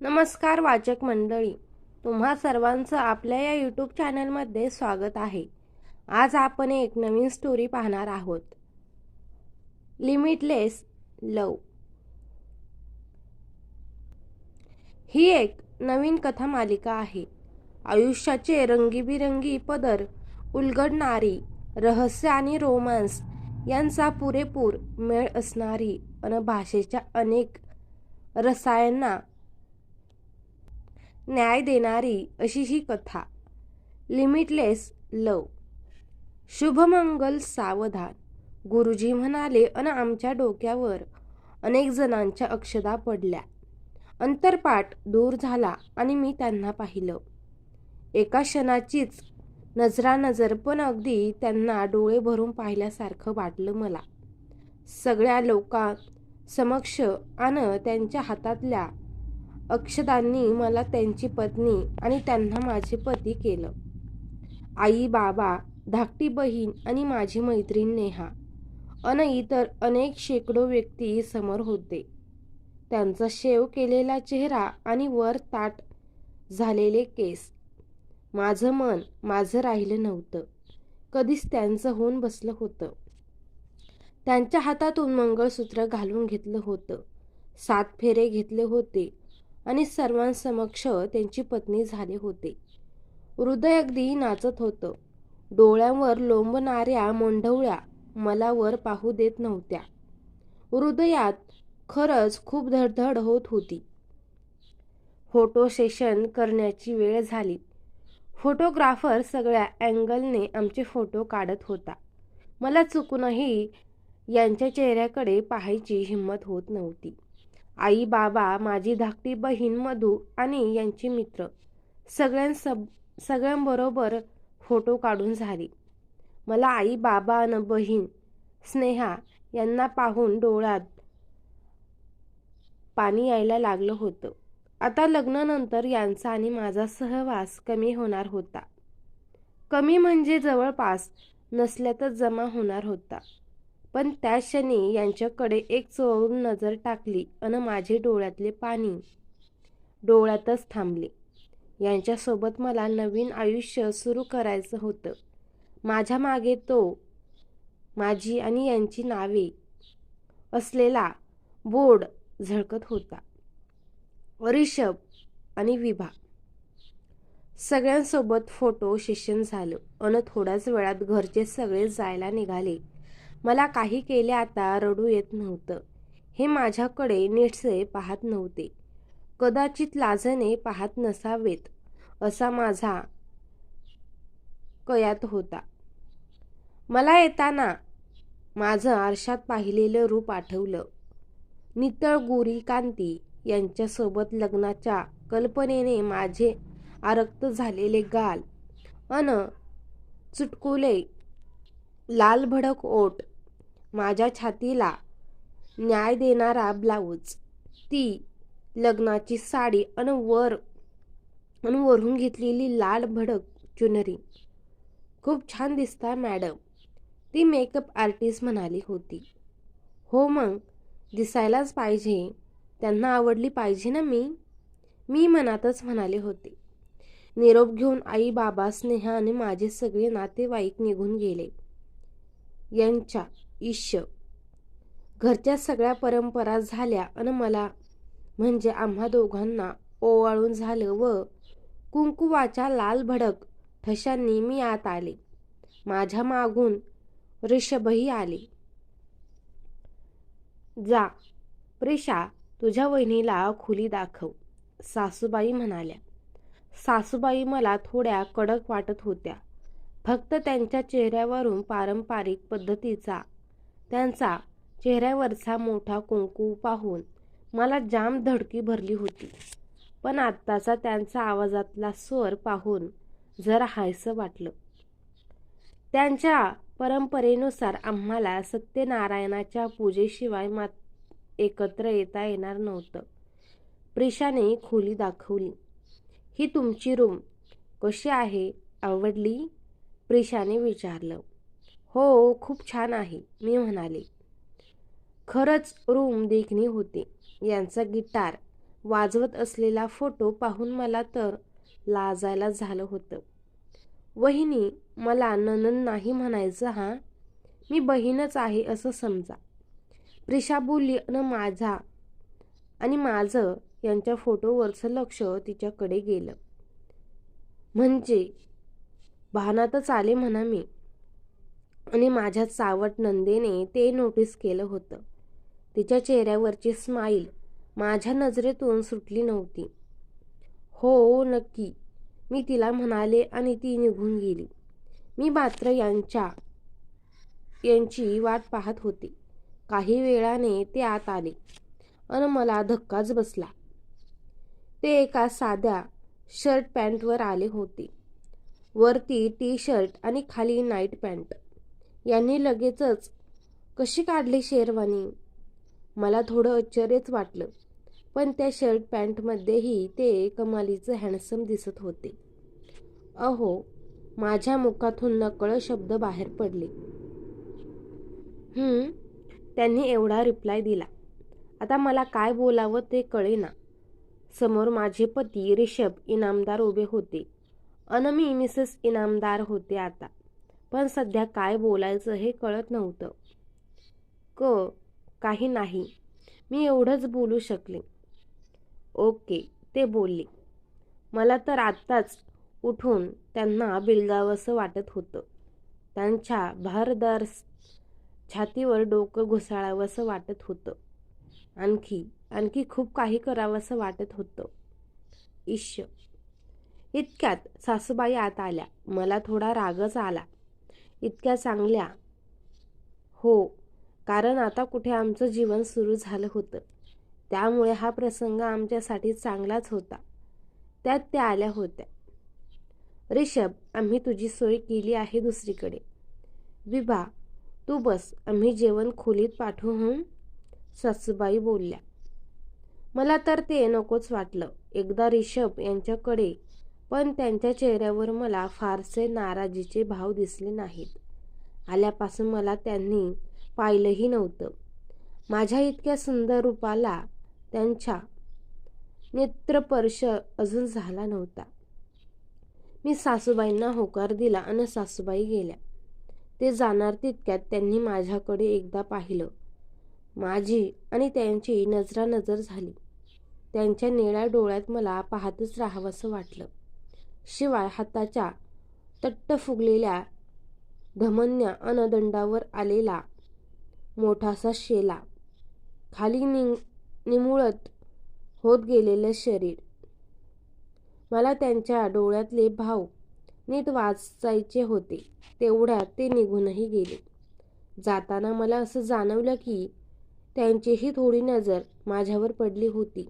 नमस्कार वाचक मंडळी. तुम्हा सर्वांचं आपल्या या यूट्यूब चॅनलमध्ये स्वागत आहे. आज आपण एक नवीन स्टोरी पाहणार आहोत. लिमिटलेस लव ही एक नवीन कथा मालिका आहे. आयुष्याचे रंगीबिरंगी पदर उलगडणारी रहस्य आणि रोमांस यांचा पुरेपूर मेळ असणारी अन भाषेच्या अनेक रसायना न्याय देणारी अशी ही कथा. लिमिटलेस लव शुभमंगल सावधान. गुरुजी म्हणाले अन आमच्या डोक्यावर अनेक जणांच्या अक्षदा पडल्या. अंतरपाठ दूर झाला आणि मी त्यांना पाहिलं. एका क्षणाचीच नजरानजर पण अगदी त्यांना डोळे भरून पाहिल्यासारखं वाटलं मला. सगळ्या लोकां समक्ष आणि त्यांच्या हातातल्या अक्षदांनी मला त्यांची पत्नी आणि त्यांना माझे पती केलं. आई बाबा धाकटी बहीण आणि माझी मैत्रीण नेहा. अन इतर अनेक शेकडो व्यक्ती समोर होते. त्यांचा शेव केलेला चेहरा आणि वर ताट झालेले केस. माझं मन माझं राहिलं नव्हतं. कधीच त्यांचं होऊन बसलं होतं. त्यांच्या हातातून मंगळसूत्र घालून घेतलं होतं. सात फेरे घेतले होते. आणि सर्वांसमक्ष त्यांची पत्नी झाले होते. हृदय अगदी नाचत होतं. डोळ्यांवर लोंबणाऱ्या मोंढवळ्या मला वर पाहू देत नव्हत्या. हृदयात खरंच खूप धडधड होत होती. फोटो सेशन करण्याची वेळ झाली. फोटोग्राफर सगळ्या अँगलने आमचे फोटो काढत होता. मला चुकूनही यांच्या चेहऱ्याकडे पाहायची हिंमत होत नव्हती. आई बाबा माझी धाकटी बहीण मधू आणि यांची मित्र. सगळ्यांस सगळ्यांबरोबर फोटो काढून झाली. मला आई बाबा आणि बहीण स्नेहा यांना पाहून डोळ्यात पाणी यायला लागलं होतं. आता लग्नानंतर यांचा आणि माझा सहवास कमी होणार होता. कमी म्हणजे जवळपास नसल्यातच जमा होणार होता. पण त्या क्षणी यांच्याकडे एक चोरून नजर टाकली आणि माझे डोळ्यातले पाणी डोळ्यातच थांबले. यांच्यासोबत मला नवीन आयुष्य सुरू करायचं होतं. माझ्या मागे तो माझी आणि यांची नावे असलेला बोर्ड झळकत होता. रिषभ आणि विभा. सगळ्यांसोबत फोटो सेशन झालं. अन थोड्याच वेळात घरचे सगळे जायला निघाले. मला काही केले आता रडू येत नव्हतं. हे माझ्याकडे नीटसे पाहत नव्हते. कदाचित लाजने पाहत नसावेत असा माझा कयात होता. मला येताना माझं आरशात पाहिलेलं रूप आठवलं. नितळ गोरी कांती यांच्यासोबत लग्नाच्या कल्पनेने माझे आरक्त झालेले गाल अन चुटकुले लाल भडक ओट माझ्या छातीला न्याय देणारा ब्लाऊज. ती लग्नाची साडी अन वर अन वरून घेतलेली लाल भडक चुनरी. खूप छान दिसता मॅडम. ती मेकअप आर्टिस्ट म्हणाली होती. हो मग दिसायलाच पाहिजे. त्यांना आवडली पाहिजे ना मी? मी मनातच म्हणाले होते. निरोप घेऊन आई बाबा स्नेहा आणि माझे सगळे नातेवाईक निघून गेले. यांच्या ईश्य. घरच्या सगळ्या परंपरा झाल्या आणि मला म्हणजे आम्हा दोघांना ओवाळून झालं व कुंकुवाच्या लाल भडक ठशांनी मी आत आले. माझ्या मागून ऋषभही आले. जा प्रेषा तुझ्या वहिनीला खुली दाखव सासूबाई म्हणाल्या. सासूबाई मला थोड्या कडक वाटत होत्या. फक्त त्यांच्या चेहऱ्यावरून पारंपरिक पद्धतीचा त्यांचा चेहऱ्यावरचा मोठा कुंकू पाहून मला जाम धडकी भरली होती. पण आत्ताचा त्यांचा आवाजातला स्वर पाहून जरा हायसं वाटलं. त्यांच्या परंपरेनुसार आम्हाला सत्यनारायणाच्या पूजेशिवाय मात एकत्र येता येणार नव्हतं. प्रिशाने खोली दाखवली. ही तुमची रूम कशी आहे? आवडली? प्रिशाने विचारलं. हो खूप छान आहे मी म्हणाले. खरंच रूम देखणी होती. यांचा गिटार वाजवत असलेला फोटो पाहून मला तर लाजायला झालं होतं. वहिनी मला ननन नाही म्हणायचं हा? मी बहीणच आहे असं समजा. प्रिशा बोलली न माझा. आणि माझं यांच्या फोटोवरचं लक्ष तिच्याकडे गेलं. म्हणजे भानातच आले म्हणा मी. आणि माझ्या सावट नंदेने ते नोटीस केलं होतं. तिच्या चेहऱ्यावरची स्माईल माझ्या नजरेतून सुटली नव्हती. हो नक्की. मी तिला म्हणाले आणि ती निघून गेली. मी मात्र यांच्या यांची वाट पाहत होते. काही वेळाने ते आत आले अन मला धक्काच बसला. ते एका साध्या शर्ट पॅन्टवर आले होते. वरती टी शर्ट आणि खाली नाईट पॅन्ट यांनी लगेचच कशी काढली शेरवानी? मला थोडं आश्चर्यच वाटलं. पण त्या शर्ट पॅन्टमध्येही ते कमालीचं हँडसम दिसत होते. अहो माझ्या मुखातून नकळ शब्द बाहेर पडले. त्यांनी एवढा रिप्लाय दिला. आता मला काय बोलावं ते कळेना. समोर माझे पती रिषभ इनामदार उभे होते. अन मी मिसेस इनामदार होते आता. पण सध्या काय बोलायचं हे कळत नव्हतं. क काही नाही. मी एवढंच बोलू शकले. ओके ते बोलले. मला तर आत्ताच उठून त्यांना बिलगावंसं वाटत होतं. त्यांच्या भारदार छातीवर डोकं घुसाळावंसं वाटत होतं. आणखी आणखी खूप काही करावंसं वाटत होतं. ईश्य इतक्यात सासूबाई आत आल्या. मला थोडा रागच आला. इतक्या चांगल्या. हो कारण आता कुठे आमचं जीवन सुरू झालं होतं. त्यामुळे हा प्रसंग आमच्यासाठी चांगलाच होता. त्यात त्या आल्या होत्या. रिषभ आम्ही तुझी सोय केली आहे दुसरीकडे. विभा तू बस आम्ही जेवण खोलीत पाठवू सासूबाई बोलल्या. मला तर ते नकोच वाटलं. एकदा रिषभ यांच्याकडे पण त्यांच्या चेहऱ्यावर मला फारसे नाराजीचे भाव दिसले नाहीत. आल्यापासून मला त्यांनी पाहिलंही नव्हतं. माझ्या इतक्या सुंदर रूपाला त्यांच्या नेत्रपर्श अजून झाला नव्हता. मी सासूबाईंना होकार दिला आणि सासूबाई गेल्या. ते जाणार तितक्यात त्यांनी माझ्याकडे एकदा पाहिलं. माझी आणि त्यांची नजरानजर झाली. त्यांच्या निळ्या डोळ्यात मला पाहतच राहावंसं वाटलं. शिवाय हाताच्या तट्ट फुगलेल्या धमन्या अनदंडावर आलेला मोठासा शेला खाली नि निमुळत होत गेलेलं शरीर. मला त्यांच्या डोळ्यातले भाव नीट वाचायचे होते तेवढ्यात ते निघूनही गेले. जाताना मला असं जाणवलं की त्यांचीही थोडी नजर माझ्यावर पडली होती.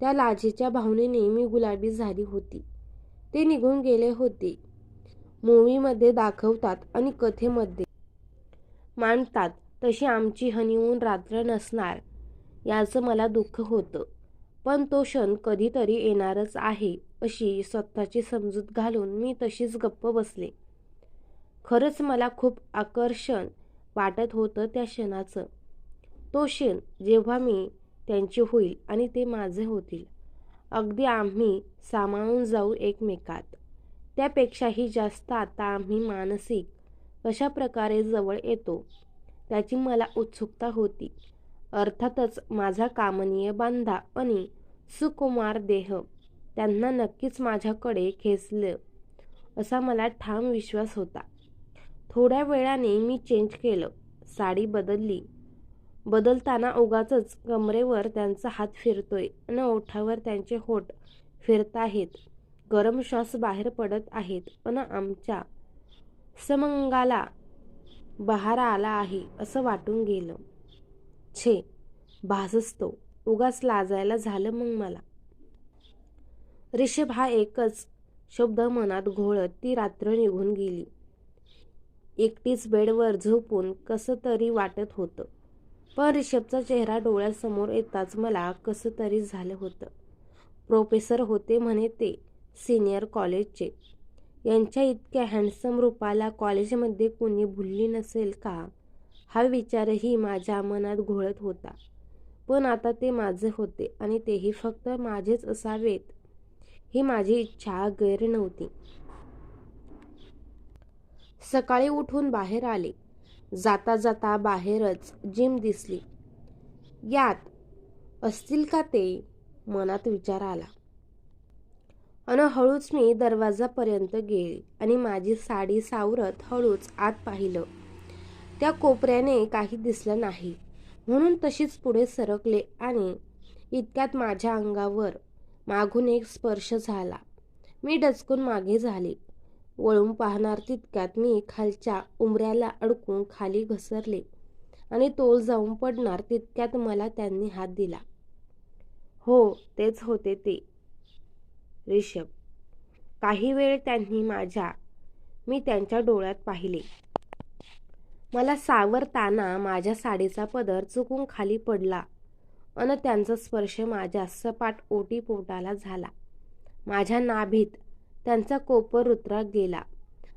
त्या लाजेच्या भावनेने मी गुलाबी झाली होती. ते निघून गेले होते. मूवीमध्ये दाखवतात आणि कथेमध्ये मांडतात तशी आमची हनीमून रात्र नसणार. याचं मला दुःख होतं. पण तो क्षण कधीतरी येणारच आहे अशी स्वतःची समजूत घालून मी तशीच गप्प बसले. खरंच मला खूप आकर्षण वाटत होतं त्या क्षणाचं. तो क्षण जेव्हा मी त्यांचे होईल आणि ते माझे होतील. अगदी आम्ही सामावून जाऊ एकमेकात. त्यापेक्षाही जास्त आता आम्ही मानसिक कशा प्रकारे जवळ येतो त्याची मला उत्सुकता होती. अर्थातच माझा कामनीय बांधा आणि सुकुमार देह त्यांना नक्कीच माझ्याकडे खेचलं असा मला ठाम विश्वास होता. थोड्या वेळाने मी चेंज केलं साडी बदलली. बदलताना उगाच कमरेवर त्यांचा हात फिरतोय आणि ओठावर त्यांचे होठ फिरत आहेत गरम श्वास बाहेर पडत आहेत पण आमच्या समंगाला बहार आला आहे असं वाटून गेलं. छे भासच उगाच लाजायला झालं मग मला. रिषभ हा एकच शब्द मनात घोळत ती रात्र निघून गेली. एकटीच बेडवर झोपून कसं तरी वाटत होतं. पण रिषभचा चेहरा डोळ्यासमोर येताच मला कसं तरी झालं होतं. प्रोफेसर होते म्हणे ते सिनियर कॉलेजचे. यांच्या इतक्या हँडसम रूपाला कॉलेजमध्ये कोणी भुलली नसेल का? हा विचारही माझ्या मनात घोळत होता. पण आता ते माझे होते आणि तेही फक्त माझेच असावेत ही माझी इच्छा गैर नव्हती. सकाळी उठून बाहेर आले. जाता जाता बाहेरच जिम दिसली. यात असतील का ते? मनात विचार आला. अन हळूच मी दरवाजापर्यंत गेले आणि माझी साडी सावरत हळूच आत पाहिलं. त्या कोपऱ्याने काही दिसलं नाही. म्हणून तशीच पुढे सरकले आणि इतक्यात माझ्या अंगावर मागून एक स्पर्श झाला. मी डचकून मागे झाले. वळून पाहणार तितक्यात मी खालच्या उमऱ्याला अडकून खाली घसरले आणि तोल जाऊन पडणार तितक्यात मला त्यांनी हात दिला. हो तेच होते ते. रिषभ काही वेळ त्यांनी माझ्या मी त्यांच्या डोळ्यात पाहिले. मला सावरताना माझ्या साडीचा पदर चुकून खाली पडला अन त्यांचा स्पर्श माझ्या सपाट ओटी पोटाला झाला. माझ्या नाभीत त्यांचा कोपर रुत्रात गेला.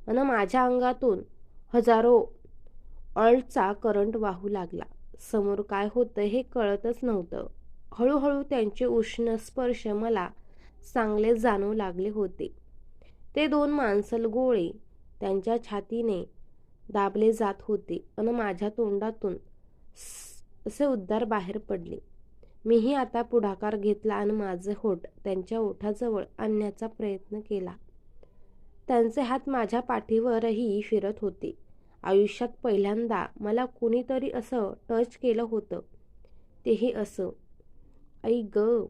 आणि माझ्या अंगातून हजारो अल्टचा करंट वाहू लागला. समोर काय होतं हे कळतच नव्हतं. हळूहळू त्यांचे उष्ण स्पर्श मला चांगले जाणवू लागले होते. ते दोन माणसल गोळे त्यांच्या छातीने दाबले जात होते. अन माझ्या तोंडातून असे उद्गार बाहेर पडले. मीही आता पुढाकार घेतला आणि माझे होठ त्यांच्या ओठाजवळ आणण्याचा प्रयत्न केला. त्यांचे हात माझ्या पाठीवरही फिरत होते. आयुष्यात पहिल्यांदा मला कुणीतरी असं टच केलं होतं. तेही असं. आई ग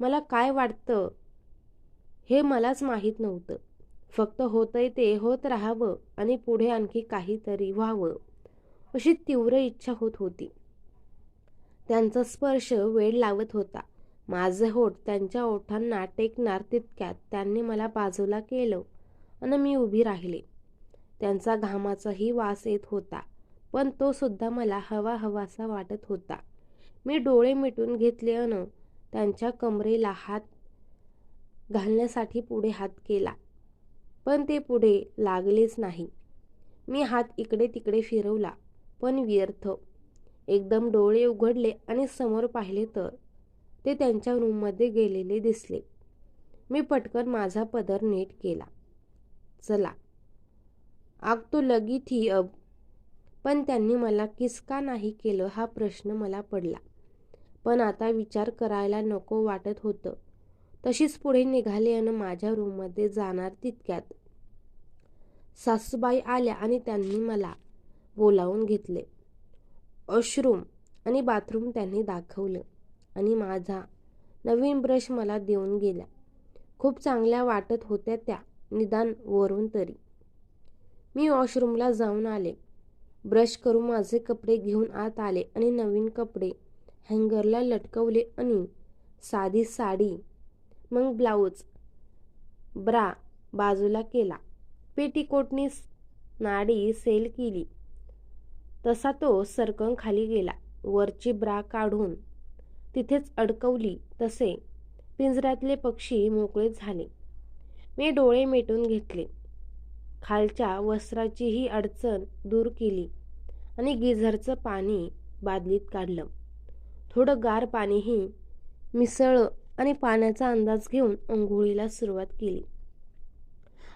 मला काय वाटतं? हे मलाच माहीत नव्हतं. फक्त होतंय ते होत राहावं आणि पुढे आणखी काहीतरी व्हावं अशी तीव्र इच्छा होत होती. त्यांचा स्पर्श वेळ लावत होता. माझे होठ त्यांच्या ओठांना टेकणार तितक्यात त्यांनी मला बाजूला केलं आणि मी उभी राहिले. त्यांचा घामाचाही वास येत होता पण तो सुद्धा मला हवा हवासा वाटत होता. मी डोळे मिटून घेतले अन त्यांच्या कमरेला हात घालण्यासाठी पुढे हात केला पण ते पुढे लागलेच नाही. मी हात इकडे तिकडे फिरवला पण व्यर्थ. एकदम डोळे उघडले आणि समोर पाहिले तर ते त्यांच्या रूममध्ये गेलेले दिसले. मी पटकन माझा पदर नीट केला. चला. आग तो लगी थी अब. पण त्यांनी मला किस का नाही केलं हा प्रश्न मला पडला. पण आता विचार करायला नको वाटत होतं. तशीच पुढे निघाले आणि माझ्या रूममध्ये जाणार तितक्यात. सासूबाई आल्या आणि त्यांनी मला बोलावून घेतले. वॉशरूम आणि बाथरूम त्यांनी दाखवलं आणि माझा नवीन ब्रश मला देऊन गेला. खूप चांगल्या वाटत होत्या त्या निदान वरून तरी. मी वॉशरूमला जाऊन आले. ब्रश करून माझे कपडे घेऊन आत आले आणि नवीन कपडे हँगरला लटकवले आणि साधी साडी मग ब्लाऊज ब्रा बाजूला केला. पेटीकोटनी नाडी सेल केली. तसा तो सरकन खाली गेला. वरची ब्रा काढून तिथेच अडकवली. तसे पिंजऱ्यातले पक्षी मोकळे झाले. मी डोळे मिटून घेतले. खालच्या वस्त्राचीही अडचण दूर केली आणि गिझरचं पाणी बादलीत काढलं. थोडं गार पाणीही मिसळलं आणि पाण्याचा अंदाज घेऊन अंघोळीला सुरुवात केली.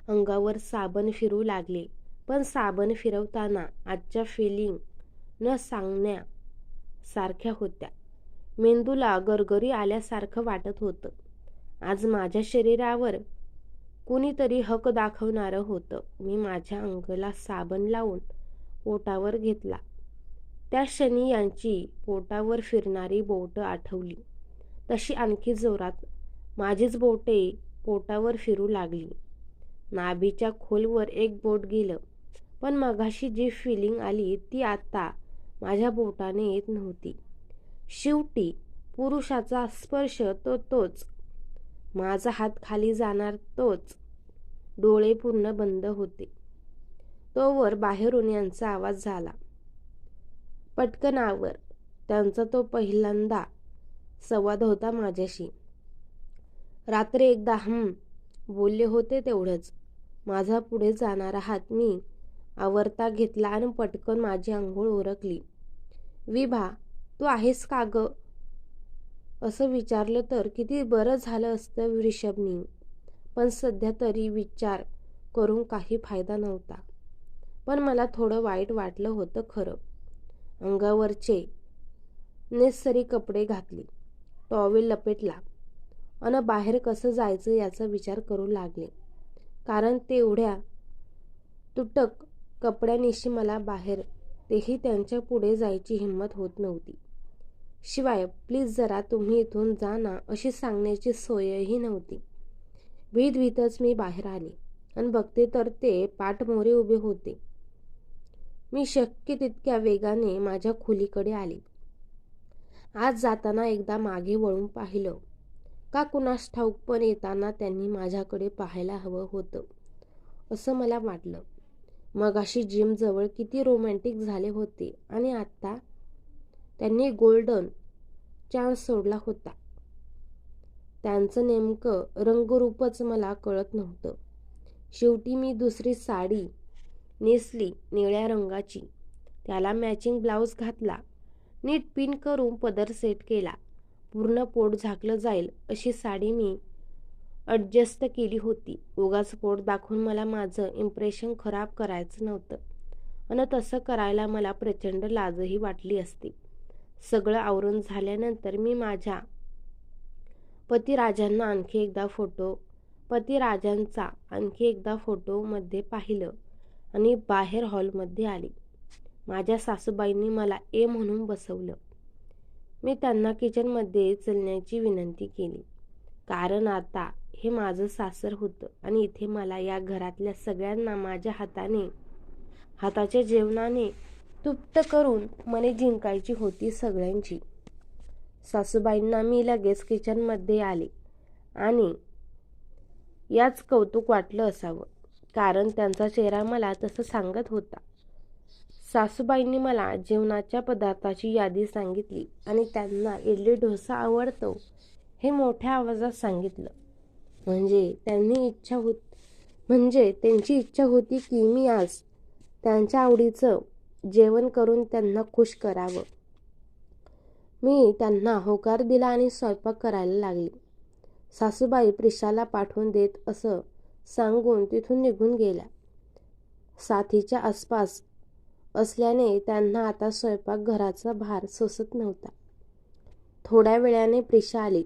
अंगावर साबण फिरू लागले. पण साबण फिरवताना आजच्या फिलिंग न सांगण्या सारख्या होत्या. मेंदूला गरगरी आल्यासारखं वाटत होतं. आज माझ्या शरीरावर कुणीतरी हक दाखवणारं होतं. मी माझ्या अंगाला साबण लावून पोटावर घेतला. त्या क्षणी यांची पोटावर फिरणारी बोटं आठवली. तशी आणखी जोरात माझीच बोटे पोटावर फिरू लागली. नाभीच्या खोलवर एक बोट गेलं. पण मगाशी जी फिलिंग आली ती आता माझ्या बोटाने येत नव्हती. शेवटी पुरुषाचा स्पर्श तो तोच. माझा हात खाली जाणार तोच. डोळे पूर्ण बंद होते. तोवर बाहेरून यांचा आवाज झाला. पटकनावर त्यांचा तो पहिल्यांदा संवाद होता माझ्याशी. रात्री एकदा हम बोलले होते तेवढंच. माझा पुढे जाणारा हात मी. आवरता घेतला आणि पटकन माझी आंघोळ ओरखली विभा तू आहेस का ग असं विचारलं तर किती बरं झालं असतं ऋषभनी पण सध्या तरी विचार करून काही फायदा नव्हता. पण मला थोडं वाईट वाटलं होतं खरं. अंगावरचे नेसरी कपडे घातले. टॉवेल लपेटला. अन बाहेर कसं जायचं याचा विचार करू लागले. कारण तेवढ्या तुटक कपड्यानिशी मला बाहेर. तेही त्यांच्या पुढे जायची हिंमत होत नव्हती. शिवाय प्लीज जरा तुम्ही इथून जा ना अशी सांगण्याची सोयही नव्हती. भीत भीतच मी बाहेर आले आणि बघते तर ते पाठमोरे उभे होते. मी शक्य तितक्या वेगाने माझ्या खोलीकडे आले. आज जाताना एकदा मागे वळून पाहिलं. का कुणास ठाऊक पण येताना त्यांनी माझ्याकडे पाहायला हवं होतं असं मला वाटलं. मगाशी जिमजवळ किती रोमॅन्टिक झाले होते आणि आत्ता त्यांनी गोल्डन चान्स सोडला होता. त्यांचं नेमकं रंगरूपच मला कळत नव्हतं. शेवटी मी दुसरी साडी नेसली निळ्या रंगाची. त्याला मॅचिंग ब्लाऊज घातला. नीट पिन करून पदर सेट केला. पूर्ण पोट झाकलं जाईल अशी साडी मी ॲडजस्ट केली होती. उगाच पोट दाखवून मला माझं इम्प्रेशन खराब करायचं नव्हतं. आणि तसं करायला मला प्रचंड लाजही वाटली असती. सगळं आवरून झाल्यानंतर मी माझ्या पतिराजांना आणखी एकदा फोटो पतिराजांचा आणखी एकदा फोटोमध्ये पाहिलं आणि बाहेर हॉलमध्ये आले. माझ्या सासूबाईंनी मला ए म्हणून बसवलं. मी त्यांना किचनमध्ये चलण्याची विनंती केली. कारण आता हे माझं सासर होतं आणि इथे मला या घरातल्या सगळ्यांना माझ्या हाताने हाताच्या जेवणाने तुप्त करून मने जिंकायची होती सगळ्यांची. सासूबाईंना मी लगेच किचनमध्ये आले आणि याच कौतुक वाटलं असावं कारण त्यांचा चेहरा मला तसं सांगत होता. सासूबाईंनी मला जेवणाच्या पदार्थाची यादी सांगितली आणि त्यांना इडली डोसा आवडतो हे मोठ्या आवाजात सांगितलं. म्हणजे त्यांनी इच्छा होत म्हणजे त्यांची इच्छा होती की मी आज त्यांच्या आवडीचं जेवण करून त्यांना खुश करावं. मी त्यांना होकार दिला आणि स्वयंपाक करायला लागली. सासूबाई प्रिशाला पाठवून देत असं सांगून तिथून निघून गेल्या. साथीच्या आसपास असल्याने त्यांना आता स्वयंपाकघराचा भार सोसत नव्हता. थोड्या वेळाने प्रिशा आली.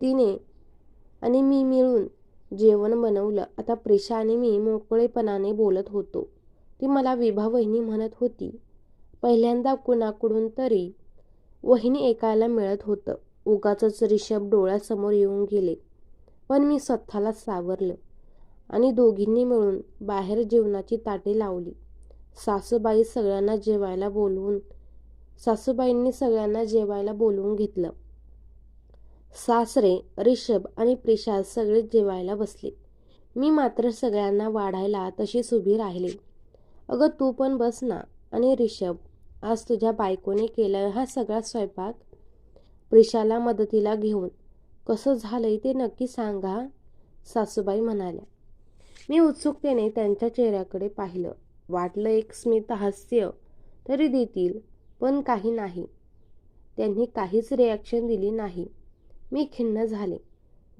तिने आणि मी मिळून जेवण बनवलं. आता प्रिशा आणि मी मोकळेपणाने बोलत होतो. ती मला विभा वहिनी म्हणत होती. पहिल्यांदा कुणाकडून तरी वहिनी ऐकायला मिळत होतं. उगाच रिषभ डोळ्यासमोर येऊन गेले. पण मी स्वतःला सावरलं आणि दोघींनी मिळून बाहेर जेवणाची ताटे लावली. सासूबाई सगळ्यांना जेवायला बोलवून सासूबाईंनी सगळ्यांना जेवायला बोलवून घेतलं. सासरे रिषभ आणि प्रिशा सगळेच जेवायला बसले. मी मात्र सगळ्यांना वाढायला तशीच उभी राहिले. अगं तू पण बस ना आणि रिषभ आज तुझ्या बायकोने केलं हा सगळा स्वयंपाक? प्रिशाला मदतीला घेऊन कसं झालंय ते नक्की सांगा सासूबाई म्हणाल्या. मी उत्सुकतेने त्यांच्या चेहऱ्याकडे पाहिलं. वाटलं एक स्मित हास्य तरी देतील पण काही नाही. त्यांनी काहीच रिॲक्शन दिली नाही. मी खिन्न झाले.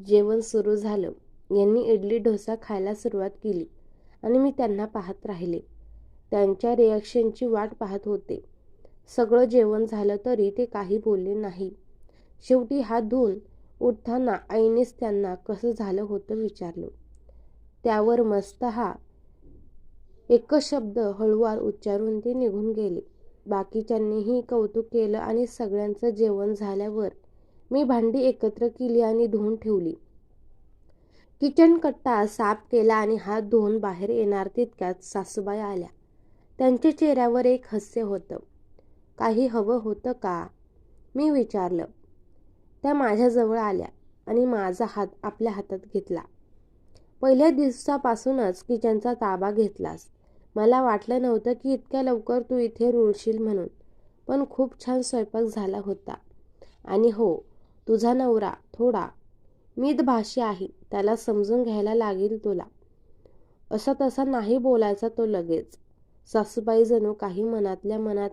जेवण सुरू झालं. यांनी इडली डोसा खायला सुरुवात केली आणि मी त्यांना पाहत राहिले. त्यांच्या रिॲक्शनची वाट पाहत होते. सगळं जेवण झालं तरी ते काही बोलले नाही. शेवटी हात धुवून उठताना आईनेच त्यांना कसं झालं होतं विचारलं. त्यावर मस्त हा एकच शब्द हळूवार उच्चारून ते निघून गेले. बाकीच्यांनीही कौतुक केलं आणि सगळ्यांचं जेवण झाल्यावर मी भांडी एकत्र केली आणि धुवून ठेवली. किचन कट्टा साफ केला आणि हात धुवून बाहेर येणार तितक्यात सासूबाई आल्या. त्यांच्या चेहऱ्यावर एक हास्य होतं. काही हवं होतं का? मी विचारलं. त्या माझ्याजवळ आल्या आणि माझा हात आपल्या हातात घेतला. पहिल्या दिवसापासूनच किचनचा ताबा घेतलास. मला वाटलं नव्हतं की इतक्या लवकर तू इथे रुळशील म्हणून पण खूप छान स्वयंपाक झाला होता. आणि हो तुझा नवरा थोडा मितभाषी आहे त्याला समजून घ्यायला लागेल तुला. असा तसा नाही बोलायचा तो लगेच. सासूबाई जणू काही मनातल्या मनात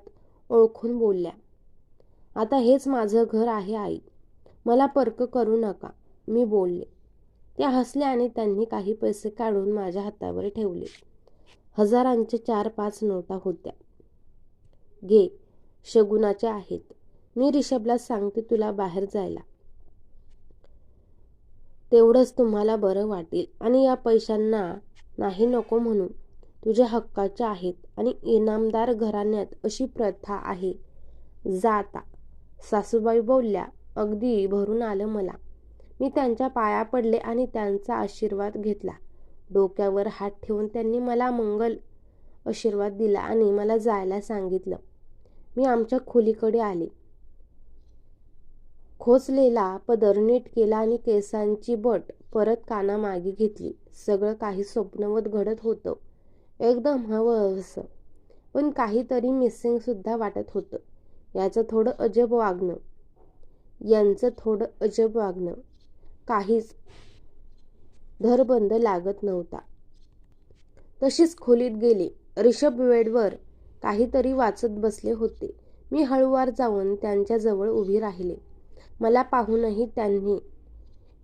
ओळखून बोलल्या आता हेच माझं घर आहे आई. मला पर्क करू नका. मी बोलले. ते हसले आणि त्यांनी काही पैसे काढून माझ्या हातावर ठेवले. हजारांच्या चार पाच नोटा होत्या. घे शगुनाच्या आहेत. मी रिषभला सांगते तुला बाहेर जायला. तेवढंच तुम्हाला बरं वाटेल आणि या पैशांना नाही नको म्हणून. तुझ्या हक्काच्या आहेत आणि इनामदार घराण्यात अशी प्रथा आहे. जाता सासूबाई बोलल्या अगदी भरून आलं मला. मी त्यांच्या पाया पडले आणि त्यांचा आशीर्वाद घेतला. डोक्यावर हात ठेवून त्यांनी मला मंगल आशीर्वाद दिला आणि मला जायला सांगितलं. मी आमच्या खोलीकडे आले. खोचलेला पदर नीट केला आणि केसांची बट परत कानामागे घेतली. सगळं काही स्वप्नवत घडत होतं. एकदम हवं असं पण काहीतरी मिसिंग सुद्धा वाटत होतं. याचं थोडं अजब वागणं. यांचं थोडं अजब वागणं. काहीच धरबंद लागत नव्हता. तशीच खोलीत गेले. रिषभ वेडवर काहीतरी वाचत बसले होते. मी हळूवार जाऊन त्यांच्याजवळ उभी राहिले. मला पाहूनही त्यांनी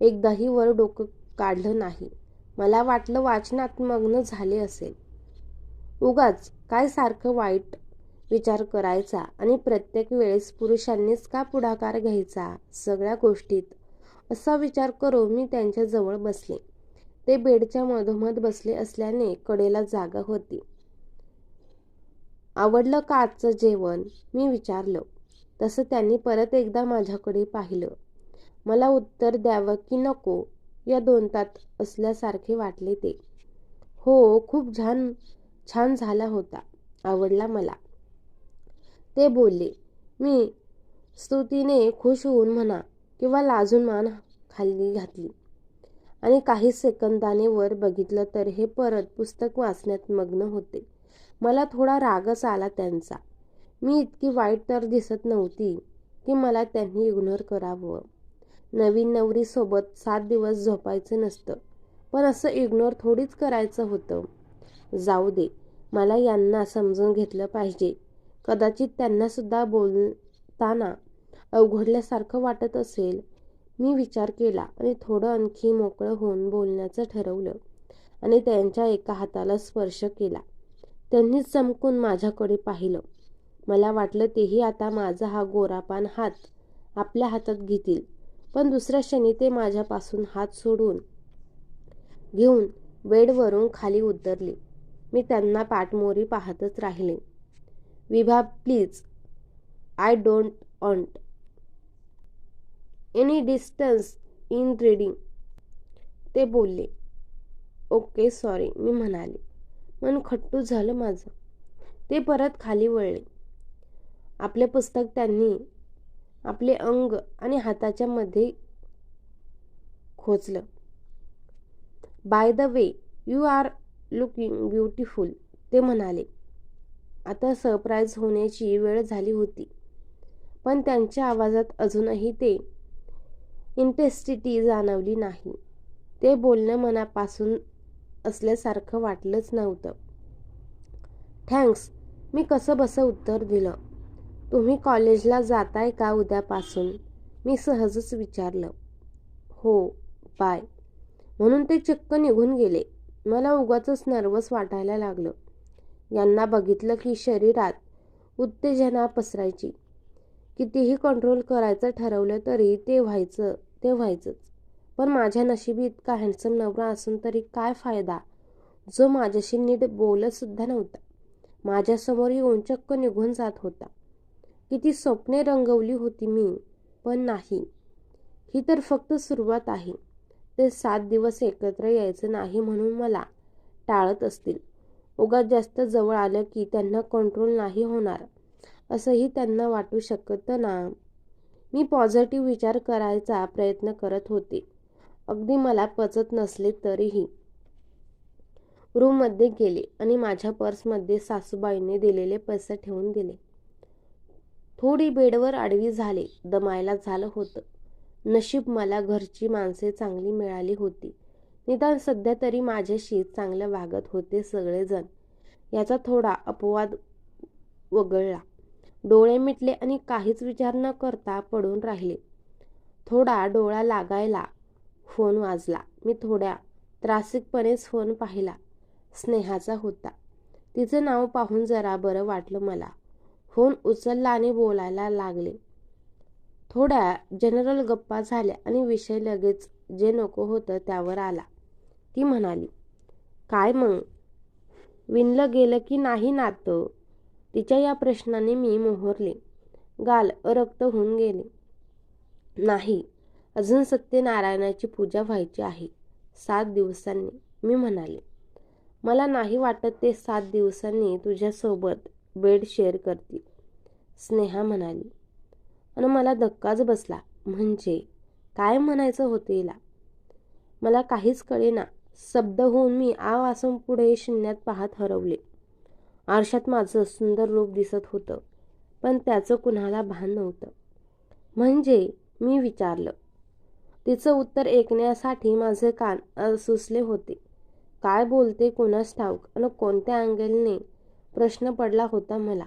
एकदाही वर डोकं काढलं नाही. मला वाटलं वाचनात मग्न झाले असेल. उगाच काय सारखं वाईट विचार करायचा आणि प्रत्येक वेळेस पुरुषांनीच का पुढाकार घ्यायचा सगळ्या गोष्टीत? असा विचार करून मी त्यांच्याजवळ बसले. ते बेडच्या मधोमध बसले असल्याने कडेला जागा होती. आवडलं का आजचं जेवण? मी विचारलं. तसं त्यांनी परत एकदा माझ्याकडे पाहिलं. मला उत्तर द्यावं की नको या दोनतात असल्यासारखे वाटले ते. हो खूप छान छान झाला होता आवडला मला. ते बोलले मी स्तुतीने खुश होऊन म्हणा किंवा लाजून मान खाली घातली. आणि काही सेकंदाने वर बघितलं तर हे परत पुस्तक वाचण्यात मग्न होते. मला थोडा रागच आला त्यांचा. मी इतकी वाईट तर दिसत नव्हती की मला त्यांनी इग्नोर करावं. नवीन नवरीसोबत सात दिवस झोपायचं नसतं पण असं इग्नोर थोडीच करायचं होतं. जाऊ दे मला यांना समजून घेतलं पाहिजे. कदाचित त्यांनासुद्धा बोलताना अवघडल्यासारखं वाटत असेल. मी विचार केला आणि थोडं आणखी मोकळं होऊन बोलण्याचं ठरवलं आणि त्यांच्या एका हाताला स्पर्श केला. त्यांनी चमकून माझ्याकडे पाहिलं. मला वाटलं तेही आता माझा हा गोरापान हात आपल्या हातात घेतील. पण दुसऱ्या क्षणी ते माझ्यापासून हात सोडून घेऊन बेडवरून खाली उतरले. मी त्यांना पाठमोरी पाहतच राहिले. Vibha please I don't want any distance in reading. ते बोलले. ओके सॉरी मी म्हणाले. मन खट्टू झालं माझं. ते परत खाली वळले. आपले पुस्तक त्यांनी आपले अंग आणि हाताच्या मध्ये खोचलं. By the way you are looking beautiful ते म्हणाले. आता सरप्राईज होण्याची वेळ झाली होती. पण त्यांच्या आवाजात अजूनही ते इंटेस्टिटी जाणवली नाही. ते बोलणं मनापासून असल्यासारखं वाटलंच नव्हतं. थँक्स मी कसं बसं उत्तर दिलं? तुम्ही कॉलेजला जाताय का उद्यापासून? मी सहजच विचारलं. हो बाय. म्हणून ते चक्क निघून गेले. मला उगाच नर्वस वाटायला लागलं. यांना बघितलं की शरीरात उत्तेजना पसरायची. कितीही कंट्रोल करायचं ठरवलं तरी ते व्हायचं ते व्हायचंच. पण माझ्या नशिबी इतका हँडसम नवरा असून तरी काय फायदा? जो माझ्याशी नीट बोलतसुद्धा नव्हता. माझ्यासमोर येऊन चक्क निघून जात होता. किती स्वप्ने रंगवली होती मी पण नाही. ही तर फक्त सुरुवात आहे. ते सात दिवस एकत्र यायचं नाही म्हणून मला टाळत असतील. उगाच जास्त जवळ आलं की त्यांना कंट्रोल नाही होणार असंही त्यांना वाटू शकतं ना. मी पॉझिटिव्ह विचार करायचा प्रयत्न करत होते. अगदी मला पचत नसले तरीही. रूममध्ये गेले आणि माझ्या पर्समध्ये सासूबाईंनी दिलेले पैसे ठेवून दिले. थोडी बेडवर आडवी झाले दमायला झालं होतं. नशीब मला घरची माणसे चांगली मिळाली होती. निदान सध्या तरी माझ्याशी चांगलं वागत होते सगळेजण. याचा थोडा अपवाद वगळला. डोळे मिटले आणि काहीच विचार न करता पडून राहिले. थोडा डोळा लागायला फोन वाजला. मी थोड्या त्रासिकपणेच फोन पाहिला. स्नेहाचा होता. तिचं नाव पाहून जरा बरं वाटलं मला. फोन उचलला आणि बोलायला लागले. थोड्या जनरल गप्पा झाल्या आणि विषय लगेच जे नको होतं त्यावर आला. ती म्हणाली काय मग? विणलं गेलं की नाही नातं? तिच्या या प्रश्नाने मी मोहरले. गाल रक्त होऊन गेले. नाही अजून सत्यनारायणाची पूजा व्हायची आहे. सात दिवसांनी. मी म्हणाले मला नाही वाटत ते सात दिवसांनी तुझ्यासोबत बेड शेअर करतील. स्नेहा म्हणाली आणि मला धक्काच बसला. म्हणजे? काय म्हणायचं होतं हिला? मला काहीच कळेना. शब्द होऊन मी आ वासून पुढे शून्यात पाहत हरवले. आरशात माझं सुंदर रूप दिसत होतं पण त्याचं कुणाला भान नव्हतं. म्हणजे? मी विचारलं. तिचं उत्तर ऐकण्यासाठी माझे कान सुसले होते. काय बोलते कोणास ठाऊक? आणि कोणत्या अँगलने? प्रश्न पडला होता मला.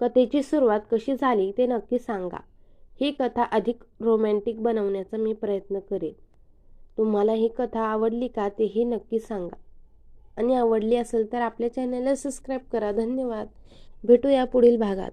कथेची सुरुवात कशी झाली ते नक्की सांगा. ही कथा अधिक रोमॅन्टिक बनवण्याचा मी प्रयत्न करेन. तुम्हाला ही कथा आवडली का तेही नक्की सांगा. आणि आवडली असेल तर आपल्या चॅनलला सबस्क्राईब करा. धन्यवाद. भेटूया पुढील भागात.